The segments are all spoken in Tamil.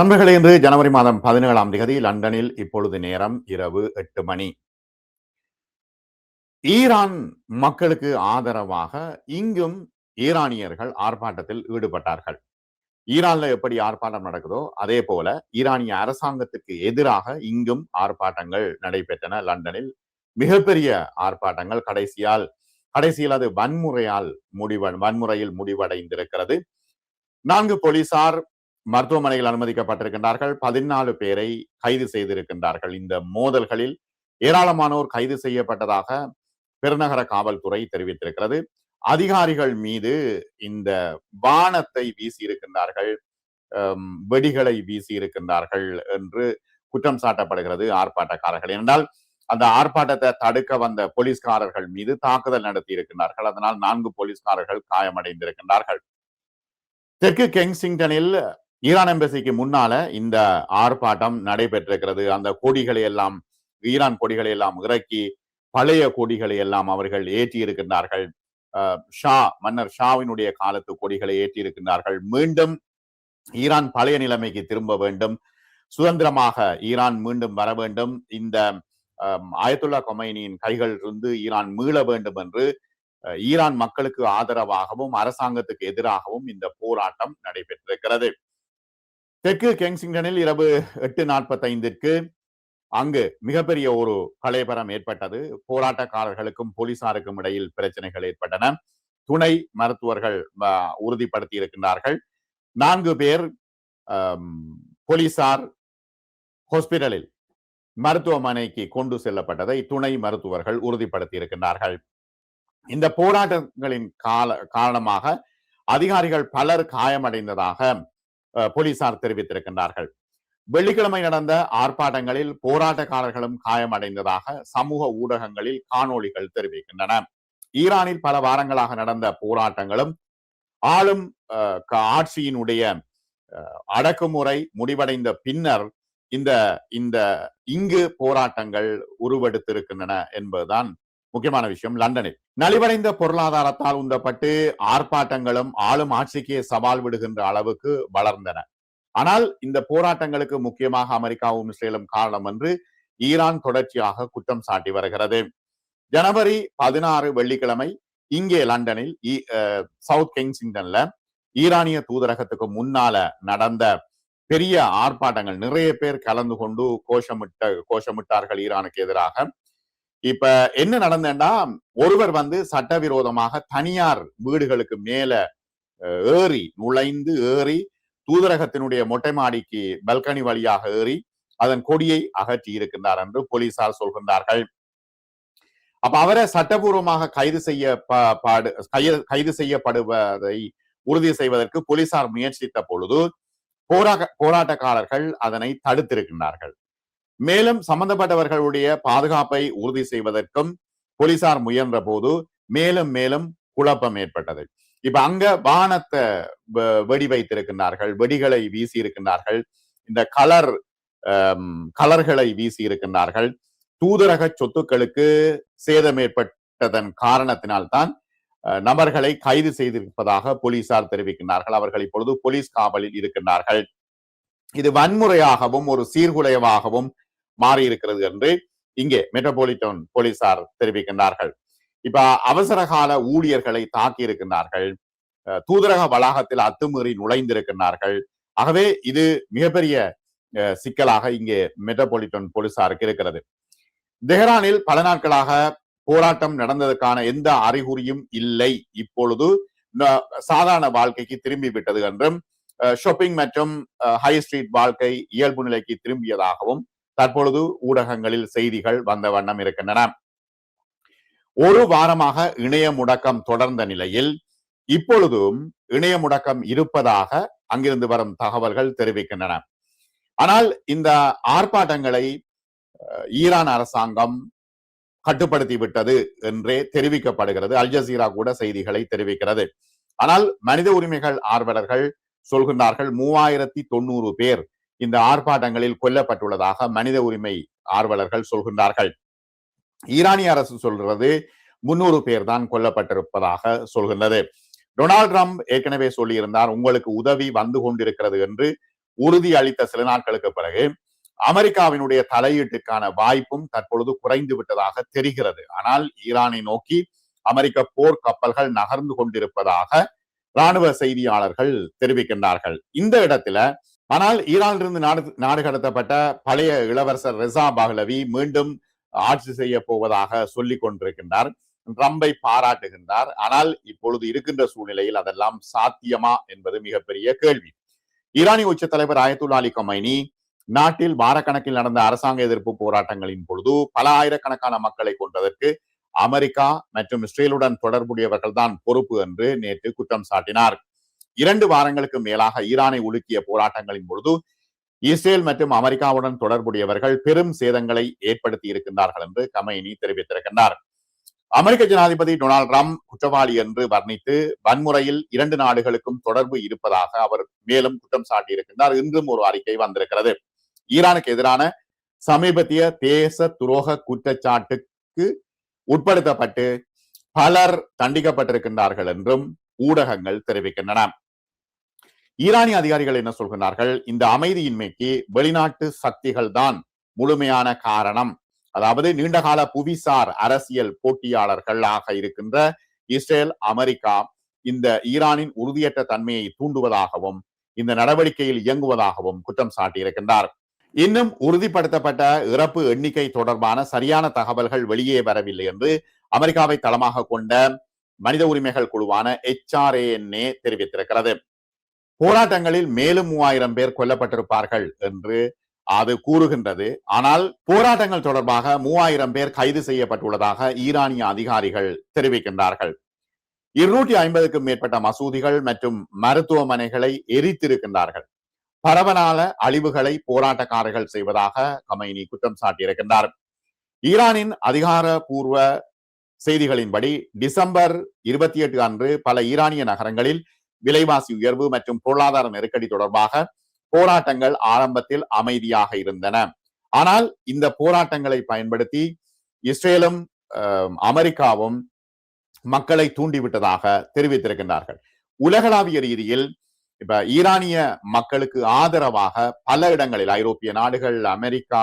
நண்பர்களே இன்று ஜனவரி மாதம் பதினேழாம் தேதி லண்டனில் இப்பொழுது நேரம் இரவு எட்டு மணி. ஈரான் மக்களுக்கு ஆதரவாக இங்கும் ஈரானியர்கள் ஆர்ப்பாட்டத்தில் ஈடுபட்டார்கள். ஈரான்ல எப்படி ஆர்ப்பாட்டம் நடக்குதோ அதே போல ஈரானிய அரசாங்கத்துக்கு எதிராக இங்கும் ஆர்ப்பாட்டங்கள் நடைபெற்றன. லண்டனில் மிகப்பெரிய ஆர்ப்பாட்டங்கள் கடைசியால் கடைசியில் அது வன்முறையால் முடிவ வன்முறையில் முடிவடைந்திருக்கிறது. நான்கு போலீசார் மருத்துவமனையில் அனுமதிக்கப்பட்டிருக்கின்றார்கள். பதினாலு பேரை கைது செய்திருக்கின்றார்கள். இந்த மோதல்களில் ஏராளமானோர் கைது செய்யப்பட்டதாக பெருநகர காவல்துறை தெரிவித்திருக்கிறது. அதிகாரிகள் மீது இந்த வானத்தை வீசி இருக்கின்றார்கள் வெடிகளை வீசி இருக்கின்றார்கள் என்று குற்றம் சாட்டப்படுகிறது ஆர்ப்பாட்டக்காரர்கள். என்றால் அந்த ஆர்ப்பாட்டத்தை தடுக்க வந்த போலீஸ்காரர்கள் மீது தாக்குதல் நடத்தி இருக்கின்றார்கள் அதனால் நான்கு போலீஸ்காரர்கள் காயமடைந்திருக்கின்றார்கள். தெற்கு கெங்சிங்டனில் ஈரான் எம்பசிக்கு முன்னால இந்த ஆர்ப்பாட்டம் நடைபெற்றிருக்கிறது. அந்த கொடிகளை எல்லாம் ஈரான் கொடிகளை எல்லாம் இறக்கி பழைய கொடிகளை எல்லாம் அவர்கள் ஏற்றி இருக்கின்றார்கள் ஷா மன்னர் ஷாவினுடைய காலத்து கொடிகளை ஏற்றி இருக்கின்றார்கள் மீண்டும் ஈரான் பழைய நிலைமைக்கு திரும்ப வேண்டும். சுதந்திரமாக ஈரான் மீண்டும் வர வேண்டும். இந்த ஆயத்துல்லா கொமைனியின் கைகள் இருந்து ஈரான் மீள வேண்டும் என்று ஈரான் மக்களுக்கு ஆதரவாகவும் அரசாங்கத்துக்கு எதிராகவும் இந்த போராட்டம் நடைபெற்றிருக்கிறது. தெற்கு கெங்சிங்டனில் இரவு எட்டு நாற்பத்தைந்திற்கு அங்கு மிகப்பெரிய ஒரு கலைபரம் ஏற்பட்டது. போராட்டக்காரர்களுக்கும் போலீசாருக்கும் இடையில் பிரச்சனைகள் ஏற்பட்டன. துணை மருத்துவர்கள் உறுதிப்படுத்தி இருக்கின்றார்கள். நான்கு பேர் போலீசார் ஹாஸ்பிட்டலில் மருத்துவமனைக்கு கொண்டு செல்லப்பட்டதை துணை மருத்துவர்கள் உறுதிப்படுத்தி இருக்கின்றார்கள். இந்த போராட்டங்களின் கால காரணமாக அதிகாரிகள் பலர் காயமடைந்ததாக போலீசார் தெரிவித்திருக்கின்றார்கள். வெள்ளிக்கிழமை நடந்த ஆர்ப்பாட்டங்களில் போராட்டக்காரர்களும் காயமடைந்ததாக சமூக ஊடகங்களில் காணொளிகள் தெரிவிக்கின்றன. ஈரானில் பல வாரங்களாக நடந்த போராட்டங்களும் ஆளும் ஆட்சியினுடைய அடக்குமுறை முடிவடைந்த பின்னர் இந்த இந்த இங்கு போராட்டங்கள் உருவெடுத்திருக்கின்றன என்பதுதான் முக்கியமான விஷயம் லண்டனில். நலிவடைந்த பொருளாதாரத்தால் உந்தப்பட்டு ஆர்ப்பாட்டங்களும் ஆளும் ஆட்சிக்கு சவால் விடுகின்ற அளவுக்கு வளர்ந்தன. ஆனால் இந்த போராட்டங்களுக்கு முக்கியமாக அமெரிக்காவும் இஸ்ரேலும் காரணம் என்று ஈரான் தொடர்ச்சியாக குற்றம் சாட்டி வருகிறது. ஜனவரி பதினாறு வெள்ளிக்கிழமை இங்கே லண்டனில் சவுத் கிங்ஸிங்டன்ல ஈரானிய தூதரகத்துக்கு முன்னால நடந்த பெரிய ஆர்ப்பாட்டங்கள் நிறைய பேர் கலந்து கொண்டு கோஷமிட்ட கோஷமிட்டார்கள் ஈரானுக்கு எதிராக. இப்ப என்ன நடந்தேன்னா ஒருவர் வந்து சட்டவிரோதமாக தனியார் வீடுகளுக்கு மேல ஏறி நுழைந்து ஏறி தூதரகத்தினுடைய மொட்டை மாடிக்கு பல்கனி வழியாக ஏறி அதன் கொடியை அகற்றி இருக்கின்றார் என்று போலீசார் சொல்கின்றார்கள். அப்ப அவரை சட்டபூர்வமாக கைது செய்ய பாடு கைது செய்யப்படுவதை உறுதி செய்வதற்கு போலீசார் முயற்சித்த பொழுது போரா போராட்டக்காரர்கள் அதனை தடுத்திருக்கின்றார்கள். மேலும் சம்பந்தப்பட்டவர்களுடைய பாதுகாப்பை உறுதி செய்வதற்கும் போலீசார் முயன்ற போது மேலும் மேலும் குழப்பம் ஏற்பட்டது. இப்ப அங்க வானத்தை வெடி வைத்திருக்கின்றார்கள் வெடிகளை வீசி இருக்கின்றார்கள் இந்த கலர் கலர்களை வீசி இருக்கின்றார்கள் தூதரக சொத்துக்களுக்கு சேதம் ஏற்பட்டதன் காரணத்தினால்தான் நபர்களை கைது செய்திருப்பதாக போலீசார் தெரிவிக்கின்றார்கள். அவர்கள் இப்பொழுது போலீஸ் காவலில் இருக்கின்றார்கள். இது வன்முறையாகவும் ஒரு சீர்குலைவாகவும் மாறி இருக்கிறது என்று இங்கே மெட்ரோபாலிட்டன் போலீசார் தெரிவிக்கின்றார்கள். இப்ப அவசர கால ஊழியர்களை தாக்கி இருக்கின்றார்கள் தூதரக வளாகத்தில் அத்துமீறி நுழைந்திருக்கின்றார்கள். ஆகவே இது மிகப்பெரிய சிக்கலாக இங்கே மெட்ரோபாலிட்டன் போலீசாருக்கு இருக்கிறது. தெஹ்ரானில் பல நாட்களாக போராட்டம் நடந்ததற்கான எந்த அறிகுறியும் இல்லை. இப்பொழுது சாதாரண வாழ்க்கைக்கு திரும்பி விட்டது என்றும் ஷாப்பிங் மற்றும் ஹை ஸ்ட்ரீட் வாழ்க்கை இயல்பு நிலைக்கு திரும்பியதாகவும் தற்பொழுது ஊடகங்களில் செய்திகள் வந்த வண்ணம் இருக்கின்றன. ஒரு வாரமாக இணைய முடக்கம் தொடர்ந்த நிலையில் இப்பொழுதும் இணைய முடக்கம் இருப்பதாக அங்கிருந்து வரும் தகவல்கள் தெரிவிக்கின்றன. ஆனால் இந்த ஆர்ப்பாட்டங்களை ஈரான் அரசாங்கம் கட்டுப்படுத்தி விட்டது என்றே தெரிவிக்கப்படுகிறது. அல் ஜசீரா கூட செய்திகளை தெரிவிக்கிறது. ஆனால் மனித உரிமைகள் ஆர்வலர்கள் சொல்கின்றார்கள் மூவாயிரத்தி தொண்ணூறு பேர் இந்த ஆர்ப்பாட்டங்களில் கொல்லப்பட்டுள்ளதாக மனித உரிமை ஆர்வலர்கள் சொல்கின்றார்கள். ஈரானிய அரசு சொல்றது முன்னூறு பேர் தான் கொல்லப்பட்டிருப்பதாக சொல்கின்றது. டொனால்ட் ட்ரம்ப் ஏற்கனவே சொல்லியிருந்தார் உங்களுக்கு உதவி வந்து கொண்டிருக்கிறது என்று உறுதி அளித்த சில நாட்களுக்கு பிறகு அமெரிக்காவினுடைய தலையீட்டுக்கான வாய்ப்பும் தற்பொழுது குறைந்து விட்டதாக தெரிகிறது. ஆனால் ஈரானை நோக்கி அமெரிக்க போர் கப்பல்கள் நகர்ந்து கொண்டிருப்பதாக ராணுவ செய்தியாளர்கள் தெரிவிக்கின்றார்கள். இந்த இடத்துல ஆனால் ஈரானிலிருந்து நாடு நாடு கடத்தப்பட்ட பழைய இளவரசர் ரெசா பஹ்லவி மீண்டும் ஆட்சி செய்ய போவதாக சொல்லிக் கொண்டிருக்கின்றார். ட்ரம்பை பாராட்டுகின்றார். ஆனால் இப்பொழுது இருக்கின்ற சூழ்நிலையில் அதெல்லாம் சாத்தியமா என்பது மிகப்பெரிய கேள்வி. ஈரானிய உச்ச தலைவர் ஆயத்துல்லா அலி கமைனி நாட்டில் வாரக்கணக்கில் நடந்த அரசாங்க எதிர்ப்பு போராட்டங்களின் பொழுது பல ஆயிரக்கணக்கான மக்களை கொண்டதற்கு அமெரிக்கா மற்றும் இஸ்ரேலுடன் தொடர்புடையவர்கள் தான் பொறுப்பு என்று நேற்று குற்றம் சாட்டினார். இரண்டு வாரங்களுக்கு மேலாக ஈரானை உலுக்கிய போராட்டங்களின் பொழுது இஸ்ரேல் மற்றும் அமெரிக்காவுடன் தொடர்புடையவர்கள் பெரும் சேதங்களை ஏற்படுத்தி இருக்கின்றார்கள் என்று கமைனி தெரிவித்திருக்கின்றார். அமெரிக்க ஜனாதிபதி டொனால்டு ட்ரம்ப் குற்றவாளி என்று வர்ணித்து வன்முறையில் இரண்டு நாடுகளுக்கும் தொடர்பு இருப்பதாக அவர் மேலும் குற்றம் சாட்டியிருக்கின்றார். இன்றும் ஒரு அறிக்கை வந்திருக்கிறது. ஈரானுக்கு எதிரான சமீபத்திய தேச துரோக குற்றச்சாட்டுக்கு உட்படுத்தப்பட்டு பலர் தண்டிக்கப்பட்டிருக்கின்றார்கள் என்றும் ஊடகங்கள் தெரிவிக்கின்றன. ஈரானிய அதிகாரிகள் என்ன சொல்கிறார்கள்? இந்த அமைதியின்மைக்கு வெளிநாட்டு சக்திகள் தான் முழுமையான காரணம். அதாவது நீண்டகால புவிசார் அரசியல் போட்டியாளர்களாக இருக்கின்ற இஸ்ரேல் அமெரிக்கா இந்த ஈரானின் உறுதியற்ற தன்மையை தூண்டுவதாகவும் இந்த நடவடிக்கையில் இயங்குவதாகவும் குற்றம் சாட்டியிருக்கின்றார். இன்னும் உறுதிப்படுத்தப்பட்ட இறப்பு எண்ணிக்கை தொடர்பான சரியான தகவல்கள் வெளியே வரவில்லை என்று அமெரிக்காவை தளமாக கொண்ட மனித உரிமைகள் குழுவான எச்ஆர்ஏஎன்ஏ தெரிவித்திருக்கிறது. போராட்டங்களில் மேலும் மூவாயிரம் பேர் கொல்லப்பட்டிருப்பார்கள் என்று அது கூறுகின்றது. ஆனால் போராட்டங்கள் தொடர்பாக மூவாயிரம் பேர் கைது செய்யப்பட்டுள்ளதாக ஈரானிய அதிகாரிகள் தெரிவிக்கின்றார்கள். இருநூற்றி ஐம்பதுக்கும் மேற்பட்ட மசூதிகள் மற்றும் மருத்துவமனைகளை எரித்திருக்கின்றார்கள். பரவலான அழிவுகளை போராட்டக்காரர்கள் செய்வதாக கமைனி குற்றம் சாட்டியிருக்கின்றார். ஈரானின் அதிகாரபூர்வ செய்திகளின்படி டிசம்பர் இருபத்தி எட்டு அன்று பல ஈரானிய நகரங்களில் விலைவாசி உயர்வு மற்றும் பொருளாதார நெருக்கடி தொடர்பாக போராட்டங்கள் ஆரம்பத்தில் அமைதியாக இருந்தன. ஆனால் இந்த போராட்டங்களை பயன்படுத்தி இஸ்ரேலும் அமெரிக்காவும் மக்களை தூண்டிவிட்டதாக தெரிவித்திருக்கின்றார்கள். உலகளாவிய ரீதியில் இப்ப ஈரானிய மக்களுக்கு ஆதரவாக பல இடங்களில் ஐரோப்பிய நாடுகள் அமெரிக்கா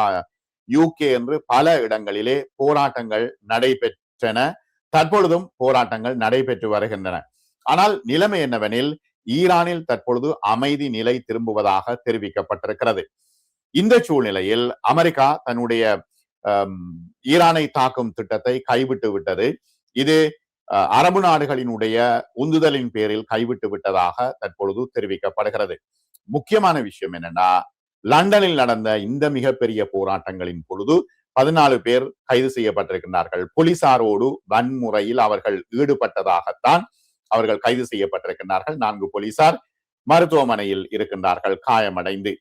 யூகே என்று பல இடங்களிலே போராட்டங்கள் நடைபெற்றன. தற்பொழுதும் போராட்டங்கள் நடைபெற்று வருகின்றன. ஆனால் நிலைமை என்னவெனில் ஈரானில் தற்பொழுது அமைதி நிலை திரும்புவதாக தெரிவிக்கப்பட்டிருக்கிறது. இந்த சூழ்நிலையில் அமெரிக்கா தன்னுடைய ஈரானை தாக்கும் திட்டத்தை கைவிட்டு விட்டது. இது அரபு நாடுகளினுடைய உந்துதலின் பேரில் கைவிட்டு விட்டதாக தற்பொழுது தெரிவிக்கப்படுகிறது. முக்கியமான விஷயம் என்னன்னா லண்டனில் நடந்த இந்த மிகப்பெரிய போராட்டங்களின் பொழுது பதினாலு பேர் கைது செய்யப்பட்டிருக்கின்றார்கள். போலீசாரோடு வன்முறையில் அவர்கள் ஈடுபட்டதாகத்தான் அவர்கள் கைது செய்யப்பட்டிருக்கின்றார்கள். நான்கு போலீசார் மருத்துவமனையில் இருக்கின்றார்கள். காயமடைந்து.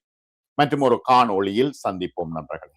மற்றும் ஒரு காணொளியில் சந்திப்போம் நண்பர்கள்.